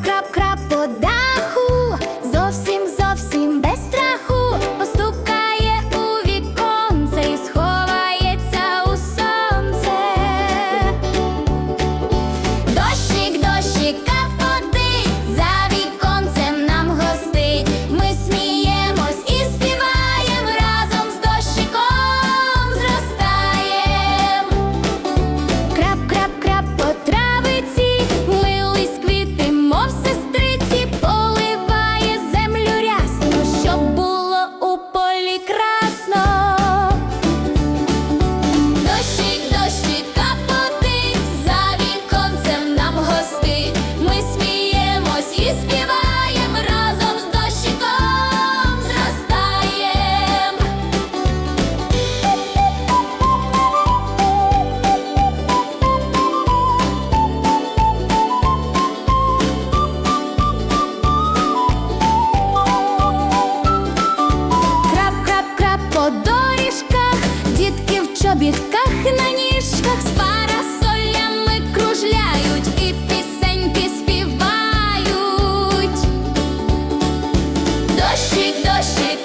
clap, clap, clap. чобітках на ніжках з парасолями кружляють і пісеньки співають. Дощик, дощик